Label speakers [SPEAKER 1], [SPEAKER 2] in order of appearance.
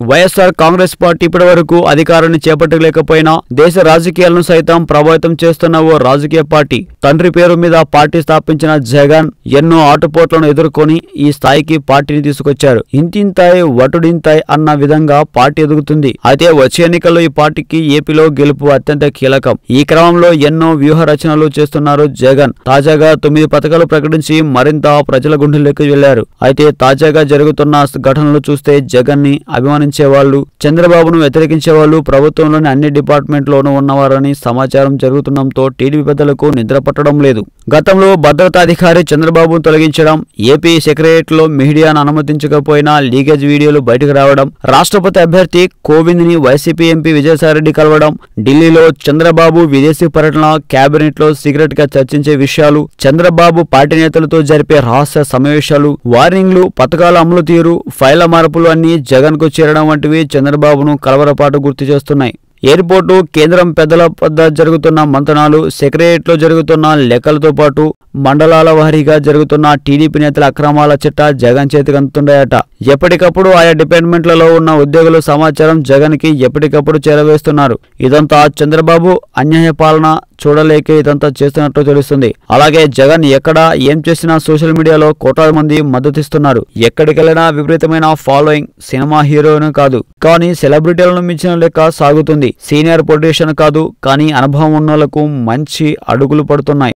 [SPEAKER 1] YSR Congress party ఇప్పటివరకు అధికారాన్ని చేపట్టలేకపోయినా దేశ రాజకీయాలను సైతం ప్రభావితం చేస్తున్న ఓ రాజకీయ పార్టీ. తండ్రి పేరు మీద పార్టీ స్థాపించిన జగన్ ఎన్నో ఆటుపోట్లను ఎదుర్కొని ఈ స్థాయికి పార్టీని తీసుకొచ్చారు. ఇంతింతాయ్ వటుడింతాయి అన్న విధంగా పార్టీ ఎదుగుతుంది. అయితే వచ్చే ఎన్నికల్లో ఈ పార్టీకి ఏపీలో గెలుపు అత్యంత కీలకం. ఈ క్రమంలో ఎన్నో వ్యూహ రచనలు చేస్తున్నారు జగన్. తాజాగా తొమ్మిది పథకాలు ప్రకటించి మరింత ప్రజల గుండెల్లోకి వెళ్ళారు అయితే తాజాగా జరుగుతున్న ఘటనలు చూస్తే జగన్ని అభిమానించే వాళ్ళు చంద్రబాబును వ్యతిరేకించే వాళ్ళు ప్రభుత్వంలోని అన్ని డిపార్ట్మెంట్లోనూ ఉన్నవారని సమాచారం జరుగుతుండటంతో టీడీపీ పెద్దలకు నిద్రపట్ట పట్టడం లేదు. గతంలో భద్రతాధికారి చంద్రబాబును తొలగించడం ఏపీ సెక్రటరీలో మీడియాను అనుమతించకపోయినా లీకేజ్ వీడియోలు బయటకు రావడం రాష్ట్రపతి అభ్యర్థి కోవింద్ని వైసీపీ ఎంపీ విజయసాయిరెడ్డి కలవడం ఢిల్లీలో చంద్రబాబు విదేశీ పర్యటన కేబినెట్లో సీక్రెట్గా చర్చించే విషయాలు చంద్రబాబు పార్టీ నేతలతో జరిపే రహస్య సమావేశాలు వార్నింగ్లు పథకాల అమలు తీరు ఫైళ్ళ మార్పులు అన్ని జగన్కు చేరడం వంటివి చంద్రబాబును కలవరపాటు గుర్తు చేస్తున్నాయి. ఎయిర్పోర్టు కేంద్రం పెద్దల వద్ద జరుగుతున్న మంతనాలు సెక్రటరియట్లో జరుగుతున్న లెక్కలతో పాటు మండలాల వారీగా జరుగుతున్న టీడీపీ నేతల అక్రమాల చిట్ట జగన్ చేతికి అందుతుండయట. ఎప్పటికప్పుడు ఆయా డిపార్ట్మెంట్లలో ఉన్న ఉద్యోగుల సమాచారం జగన్కి ఎప్పటికప్పుడు చేరవేస్తున్నారు. ఇదంతా చంద్రబాబు అన్యాయ పాలన చూడలేక ఇదంతా చేస్తున్నట్టు తెలుస్తుంది. అలాగే జగన్ ఎక్కడ ఏం చేసినా సోషల్ మీడియాలో కోట్లాది మంది మద్దతిస్తున్నారు ఎక్కడికెళ్ళినా విపరీతమైన ఫాలోయింగ్ సినిమా హీరోను కాదు. కానీ సెలబ్రిటీలను మించిన లెక్క సాగుతుంది. సీనియర్ పొలిటీషియన్ కాదు కానీ అనుభవం ఉన్నోళ్ళకు మంచి అడుగులు పడుతున్నాయి.